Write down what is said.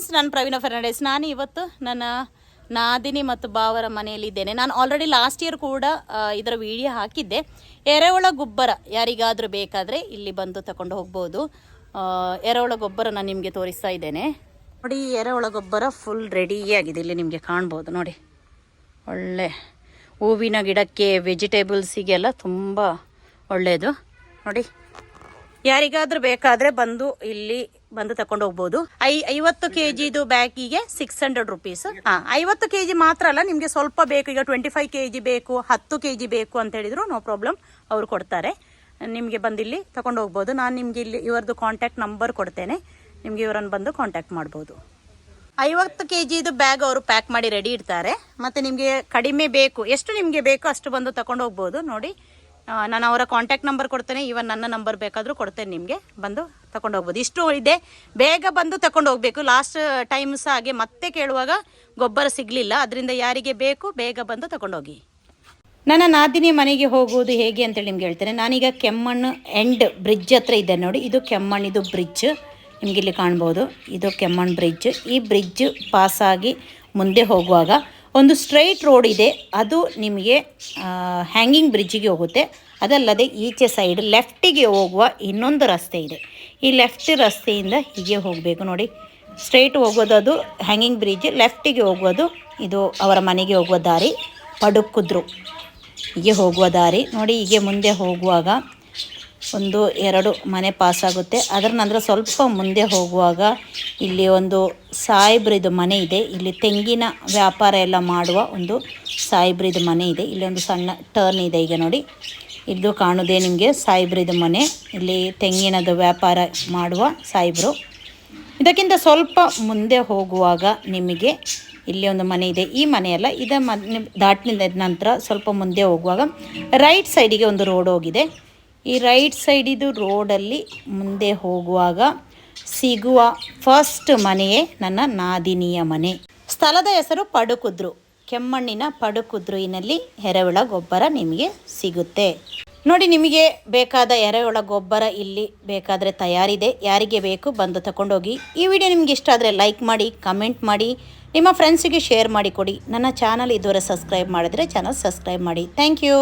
Friends ನಾನು ಪ್ರವೀಣ ಫರ್ನಾಂಡಿಸ್. ನಾನು ಇವತ್ತು ನನ್ನ ನಾದಿನಿ ಮತ್ತು ಬಾವರ ಮನೆಯಲ್ಲಿದ್ದೇನೆ ನಾನು ಆಲ್ರೆಡಿ ಲಾಸ್ಟ್ ಇಯರ್ ಕೂಡ ಇದರ ವಿಡಿಯೋ ಹಾಕಿದ್ದೆ. ಎರೆಹುಳ ಗೊಬ್ಬರ ಯಾರಿಗಾದರೂ ಬೇಕಾದರೆ ಇಲ್ಲಿ ಬಂದು ತಗೊಂಡು ಹೋಗ್ಬೋದು. ಎರೆಹುಳ ಗೊಬ್ಬರ ನಾನು ನಿಮಗೆ ತೋರಿಸ್ತಾ ಇದ್ದೇನೆ. ನೋಡಿ, ಎರೆಹುಳ ಗೊಬ್ಬರ ಫುಲ್ ರೆಡಿಯಾಗಿದೆ ಇಲ್ಲಿ ನಿಮಗೆ ಕಾಣ್ಬೋದು. ನೋಡಿ, ಒಳ್ಳೆ ಹೂವಿನ ಗಿಡಕ್ಕೆ ವೆಜಿಟೇಬಲ್ಸಿಗೆಲ್ಲ ತುಂಬ ಒಳ್ಳೆಯದು. ನೋಡಿ ಯಾರಿಗಾದ್ರೂ ಬೇಕಾದ್ರೆ ಬಂದು ಇಲ್ಲಿ ಬಂದು ತಕೊಂಡು ಹೋಗ್ಬೋದು. ಐ, ಐವತ್ತು ಕೆ ಜಿದು ಬ್ಯಾಗಿಗೆ ಸಿಕ್ಸ್ ಹಂಡ್ರೆಡ್ ರುಪೀಸ್ ಹಾಂ, ಐವತ್ತು ಕೆ ಜಿ ಮಾತ್ರ ಅಲ್ಲ, ನಿಮಗೆ ಸ್ವಲ್ಪ ಬೇಕು. ಈಗ ಟ್ವೆಂಟಿ ಫೈವ್ ಕೆ ಜಿ ಬೇಕು, ಹತ್ತು ಕೆ ಜಿ ಬೇಕು ಅಂತ ಹೇಳಿದ್ರು ನೋ ಪ್ರಾಬ್ಲಮ್ ಅವರು ಕೊಡ್ತಾರೆ. ನಿಮಗೆ ಬಂದು ಇಲ್ಲಿ ತಗೊಂಡು ಹೋಗ್ಬೋದು. ನಾನು ನಿಮಗೆ ಇಲ್ಲಿ ಇವರದ್ದು ಕಾಂಟ್ಯಾಕ್ಟ್ ನಂಬರ್ ಕೊಡ್ತೇನೆ. ನಿಮಗೆ ಇವರನ್ನು ಬಂದು ಕಾಂಟ್ಯಾಕ್ಟ್ ಮಾಡ್ಬೋದು. ಐವತ್ತು ಕೆ ಜಿದು ಬ್ಯಾಗ್ ಅವರು ಪ್ಯಾಕ್ ಮಾಡಿ ರೆಡಿ ಇಡ್ತಾರೆ. ಮತ್ತು ನಿಮಗೆ ಕಡಿಮೆ ಬೇಕು. ಎಷ್ಟು ನಿಮಗೆ ಬೇಕು ಅಷ್ಟು ಬಂದು ತಗೊಂಡು ಹೋಗ್ಬೋದು. ನೋಡಿ ನಾನು ಅವರ ಕಾಂಟ್ಯಾಕ್ಟ್ ನಂಬರ್ ಕೊಡ್ತೇನೆ. ಇವನ್ ನನ್ನ ನಂಬರ್ ಬೇಕಾದರೂ ಕೊಡ್ತೇನೆ ನಿಮಗೆ. ಬಂದು ತಗೊಂಡು ಹೋಗ್ಬೋದು. ಇಷ್ಟು ಇದೆ. ಬೇಗ ಬಂದು ತಗೊಂಡು ಹೋಗಬೇಕು. ಲಾಸ್ಟ್ ಟೈಮ್ ಸಹ ಹಾಗೆ ಮತ್ತೆ ಕೇಳುವಾಗ ಗೊಬ್ಬರ ಸಿಗಲಿಲ್ಲ. ಅದರಿಂದ ಯಾರಿಗೆ ಬೇಕು, ಬೇಗ ಬಂದು ತಗೊಂಡೋಗಿ ನನ್ನ ನಾದಿನಿ ಮನೆಗೆ ಹೋಗುವುದು ಹೇಗೆ ಅಂತೇಳಿ ನಿಮ್ಗೆ ಹೇಳ್ತೇನೆ. ನಾನೀಗ ಕೆಮ್ಮಣ್ಣು ಎಂಡ್ ಬ್ರಿಡ್ಜ್ ಹತ್ರ ಇದೆ ನೋಡಿ. ಇದು ಕೆಮ್ಮಣ್ಣಿದು ಬ್ರಿಡ್ಜ್ ನಿಮ್ಗೆ ಇಲ್ಲಿ ಕಾಣ್ಬೋದು. ಇದು ಕೆಮ್ಮಣ್ಣು ಬ್ರಿಡ್ಜ್ ಈ ಬ್ರಿಡ್ಜ್ ಪಾಸಾಗಿ ಮುಂದೆ ಹೋಗುವಾಗ ಒಂದು ಸ್ಟ್ರೈಟ್ ರೋಡ್ ಇದೆ, ಅದು ನಿಮಗೆ ಹ್ಯಾಂಗಿಂಗ್ ಬ್ರಿಡ್ಜಿಗೆ ಹೋಗುತ್ತೆ. ಅದಲ್ಲದೆ ಈಚೆ ಸೈಡ್ ಲೆಫ್ಟಿಗೆ ಹೋಗುವ ಇನ್ನೊಂದು ರಸ್ತೆ ಇದೆ. ಈ ಲೆಫ್ಟ್ ರಸ್ತೆಯಿಂದ ಹೀಗೆ ಹೋಗಬೇಕು ನೋಡಿ. ಸ್ಟ್ರೈಟ್ ಹೋಗೋದು ಅದು ಹ್ಯಾಂಗಿಂಗ್ ಬ್ರಿಡ್ಜ್ ಲೆಫ್ಟಿಗೆ ಹೋಗೋದು ಇದು ಅವರ ಮನೆಗೆ ಹೋಗುವ ದಾರಿ, ಪಡುಕುದ್ರು. ಹೀಗೆ ಹೋಗುವ ದಾರಿ. ನೋಡಿ, ಹೀಗೆ ಮುಂದೆ ಹೋಗುವಾಗ ಒಂದು ಎರಡು ಮನೆ ಪಾಸಾಗುತ್ತೆ. ಅದರ ನಂತರ ಸ್ವಲ್ಪ ಮುಂದೆ ಹೋಗುವಾಗ ಇಲ್ಲಿ ಒಂದು ಸಾಯಿಬ್ರಿದು ಮನೆ ಇದೆ. ಇಲ್ಲಿ ತೆಂಗಿನ ವ್ಯಾಪಾರ ಎಲ್ಲ ಮಾಡುವ ಒಂದು ಸಾಯಿಬ್ರಿದು ಮನೆ ಇದೆ. ಇಲ್ಲಿ ಒಂದು ಸಣ್ಣ ಟರ್ನ್ ಇದೆ ಈಗ ನೋಡಿ. ಇದು ಕಾಣೋದೇ ನಿಮಗೆ ಸಾಯಿಬ್ರಿದು ಮನೆ. ಇಲ್ಲಿ ತೆಂಗಿನದು ವ್ಯಾಪಾರ ಮಾಡುವ ಸಾಯಿಬ್ರು ಇದಕ್ಕಿಂತ ಸ್ವಲ್ಪ ಮುಂದೆ ಹೋಗುವಾಗ ನಿಮಗೆ ಇಲ್ಲಿ ಒಂದು ಮನೆ ಇದೆ. ಈ ಮನೆಯಲ್ಲ ಇದ ಮನೆ ದಾಟಿನ ನಂತರ ಸ್ವಲ್ಪ ಮುಂದೆ ಹೋಗುವಾಗ ರೈಟ್ ಸೈಡಿಗೆ ಒಂದು ರೋಡ್ ಹೋಗಿದೆ. ಈ ರೈಟ್ ಸೈಡಿದು ರೋಡಲ್ಲಿ ಮುಂದೆ ಹೋಗುವಾಗ ಸಿಗುವ ಫಸ್ಟ್ ಮನೆಯೇ ನನ್ನ ನಾದಿನಿಯ ಮನೆ. ಸ್ಥಳದ ಹೆಸರು ಪಡುಕುದ್ರು. ಕೆಮ್ಮಣ್ಣಿನ ಪಡುಕುದ್ರುವಿನಲ್ಲಿ ಎರೆಹುಳ ಗೊಬ್ಬರ ನಿಮಗೆ ಸಿಗುತ್ತೆ. ನೋಡಿ, ನಿಮಗೆ ಬೇಕಾದ ಎರೆಹುಳ ಗೊಬ್ಬರ ಇಲ್ಲಿ ಬೇಕಾದರೆ ತಯಾರಿದೆ. ಯಾರಿಗೆ ಬೇಕು ಬಂದು ತಗೊಂಡೋಗಿ. ಈ ವಿಡಿಯೋ ನಿಮಗೆ ಇಷ್ಟ ಆದರೆ ಲೈಕ್ ಮಾಡಿ ಕಮೆಂಟ್ ಮಾಡಿ, ನಿಮ್ಮ ಫ್ರೆಂಡ್ಸಿಗೆ ಶೇರ್ ಮಾಡಿಕೊಡಿ ನನ್ನ ಚಾನಲ್ ಇದುವರೆ ಸಬ್ಸ್ಕ್ರೈಬ್ ಮಾಡಿದರೆ ಚಾನಲ್ ಸಬ್ಸ್ಕ್ರೈಬ್ ಮಾಡಿ. Thank you